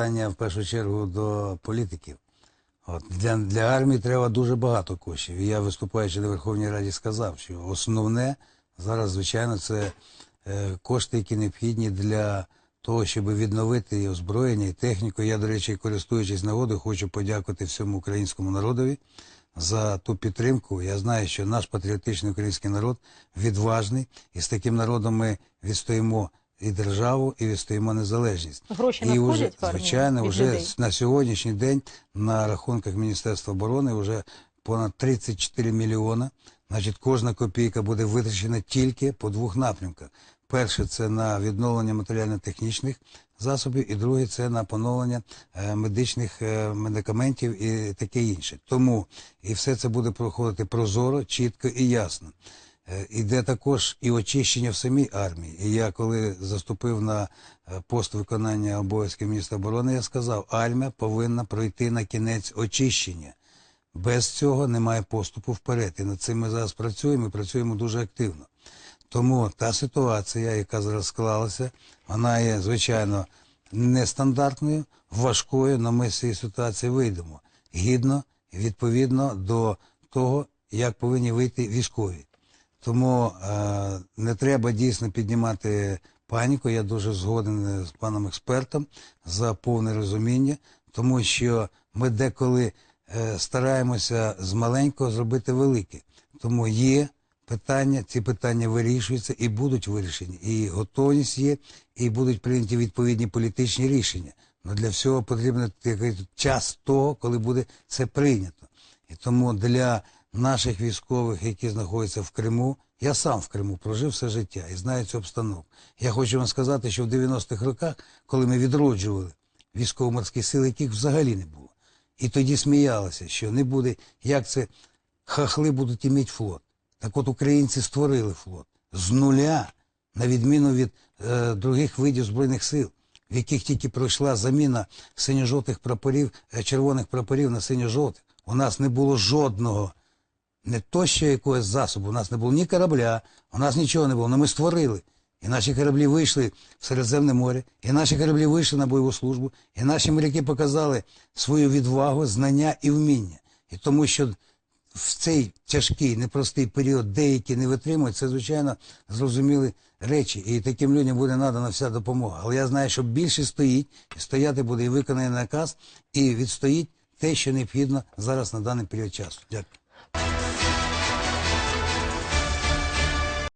питання в першу чергу до політиків. От для, для армії треба дуже багато коштів. І я, виступаючи на Верховній Раді, сказав, що основне зараз, звичайно, це е, кошти, які необхідні для того, щоб відновити і озброєння, і техніку. Я, до речі, користуючись нагодою, хочу подякувати всьому українському народові за ту підтримку. Я знаю, що наш патріотичний український народ відважний, і з таким народом ми відстоїмо і державу, і відстоїмо незалежність. Гроші і вже, звичайно, вже людей? на сьогоднішній день на рахунках Міністерства оборони вже понад 34 мільйона. Значить, кожна копійка буде витрачена тільки по двох напрямках. Перше це на відновлення матеріально-технічних засобів, і друге це на поновлення е, медичних е, медикаментів і таке інше. Тому і все це буде проходити прозоро, чітко і ясно. Е, Іде також і очищення в самій армії. І я, коли заступив на е, пост виконання обов'язків міністра оборони, я сказав, армія повинна пройти на кінець очищення. Без цього немає поступу вперед. І над цим ми зараз працюємо і працюємо дуже активно. Тому та ситуація, яка зараз склалася, вона є, звичайно, нестандартною, важкою, але ми з цієї ситуації вийдемо гідно відповідно до того, як повинні вийти військові. Тому е, не треба дійсно піднімати паніку. Я дуже згоден з паном експертом за повне розуміння, тому що ми деколи е, стараємося з маленького зробити велике. Тому є питання, ці питання вирішуються і будуть вирішені. І готовність є, і будуть прийняті відповідні політичні рішення. Але для всього потрібен час того, коли буде це прийнято. І тому для наших військових, які знаходяться в Криму, я сам в Криму прожив все життя і знаю цю обстановку. Я хочу вам сказати, що в 90-х роках, коли ми відроджували військово-морські сили, яких взагалі не було, і тоді сміялися, що не буде, як це хахли будуть іміть флот. Так от українці створили флот з нуля, на відміну від е, других видів збройних сил, в яких тільки пройшла заміна синьо-жовтих прапорів, е, червоних прапорів на синьо-жовтих. У нас не було жодного, не то що якогось засобу, у нас не було ні корабля, у нас нічого не було, але ми створили. І наші кораблі вийшли в Середземне море, і наші кораблі вийшли на бойову службу, і наші моряки показали свою відвагу, знання і вміння. І тому що в цей тяжкий, непростий період деякі не витримують, це, звичайно, зрозуміли речі. І таким людям буде надана вся допомога. Але я знаю, що більше стоїть, і стояти буде і виконає наказ, і відстоїть те, що необхідно зараз на даний період часу. Дякую.